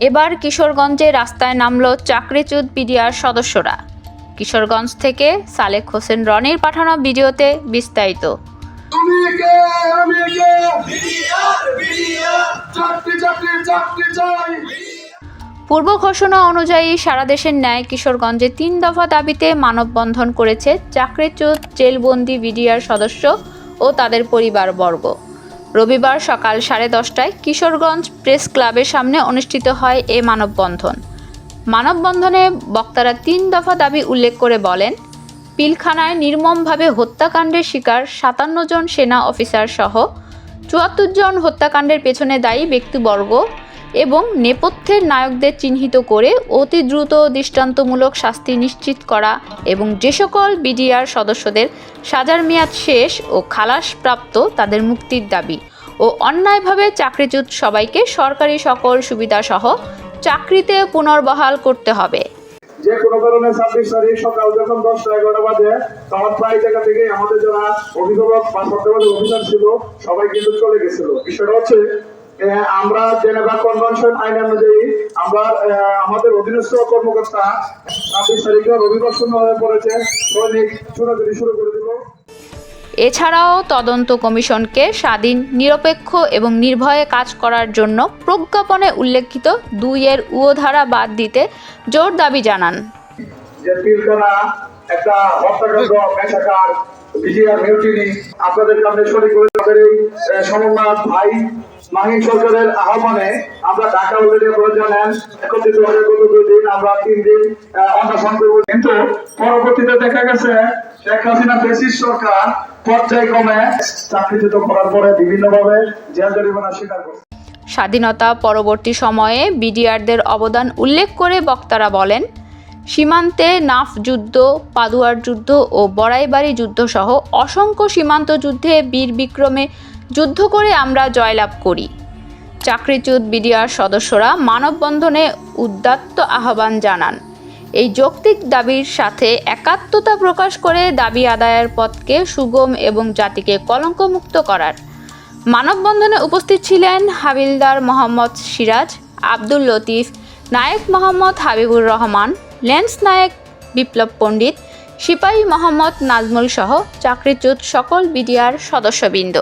এবার কিশোরগঞ্জে রাস্তায় নামল চাকরিচ্যুত বিডিআর সদস্যরা। কিশোরগঞ্জ থেকে সালেক হোসেন রনির পাঠানো ভিডিওতে বিস্তারিত। পূর্ব ঘোষণা অনুযায়ী সারা দেশের ন্যায় কিশোরগঞ্জে তিন দফা দাবিতে মানববন্ধন করেছে চাকরিচ্যুত জেলবন্দি বিডিআর সদস্য ও তাদের পরিবারবর্গ। রবিবার সকাল সাড়ে দশটায় কিশোরগঞ্জ প্রেস ক্লাবের সামনে অনুষ্ঠিত হয় এ মানববন্ধন। মানববন্ধনে বক্তারা তিন দফা দাবি উল্লেখ করে বলেন, পিলখানায় নির্মমভাবে হত্যাকাণ্ডের শিকার সাতান্ন জন সেনা অফিসার সহ চুয়াত্তর জন হত্যাকাণ্ডের পেছনে দায়ী ব্যক্তিবর্গ এবং নেপথ্যের নায়কদের চিহ্নিত করে অতি দ্রুত দৃষ্টান্তমূলক শাস্তি নিশ্চিত করা এবং যে সকল বিডিআর সদস্যদের সাজার মেয়াদ শেষ ও খালাসপ্রাপ্ত তাদের মুক্তির দাবি। ও অন্যায়ভাবে চাকরিচ্যুত সবাইকে সরকারি সকল সুবিধা সহ চাকরিতে পুনর্বহাল করতে হবে। যে কোনো কারণে ছাব্বিশ তারিখ সকাল যখন দশটা এগারোটা বাজে, তখন প্রায় জায়গা থেকে আমাদের যারা অভিভাবক বা সত্যবাদী অফিসার ছিল, সবাই কিন্তু চলে গেছিল। বিষয়টা হচ্ছে আমরা জেনেভা কনভেনশন আইন অনুযায়ী আমরা আমাদের অধীনস্থ কর্মকর্তা ছাব্বিশ তারিখে রবিবার শূন্য হয়ে পড়েছে। সৈনিক ছোটাছুটি শুরু করে এছাড়াও তদন্ত কমিশনকে স্বাধীন, নিরপেক্ষ এবং নির্ভয়ে কাজ করার জন্য প্রজ্ঞাপনে উল্লেখিত দুইয়ের উয়োধারা বাদ দিতে জোর দাবি জানান। মাহিন সরকারের আহ্বানে আমরা ঢাকা একত্রিত হয়ে গত দুই দিন আমরা তিন দিন কিন্তু পরবর্তীতে দেখা গেছে শেখ হাসিনা ফেসিস সরকার স্বাধীনতা পরবর্তী সময়ে বিডিআরদের অবদান উল্লেখ করে বক্তারা বলেন, সীমান্তে নাফ যুদ্ধ, পাদুয়ার যুদ্ধ ও বড়াইবাড়ি যুদ্ধ সহ অসংখ্য সীমান্ত যুদ্ধে বীর বিক্রমে যুদ্ধ করে আমরা জয়লাভ করি। চাকরিচ্যুত বিডিআর সদস্যরা মানববন্ধনে উদ্যাত্ত আহ্বান জানান। এই যৌক্তিক দাবির সাথে একাত্মতা প্রকাশ করে দাবি আদায়ের পথকে সুগম এবং জাতিকে কলঙ্কমুক্ত করার। মানববন্ধনে উপস্থিত ছিলেন হাবিলদার মোহাম্মদ সিরাজ, আব্দুল লতিফ, নায়েক মোহাম্মদ হাবিবুর রহমান, লেন্স নায়েক বিপ্লব পণ্ডিত, সিপাহী মোহাম্মদ নাজমুল সহ চাকরিচ্যুত সকল বিডিআর সদস্যবৃন্দ।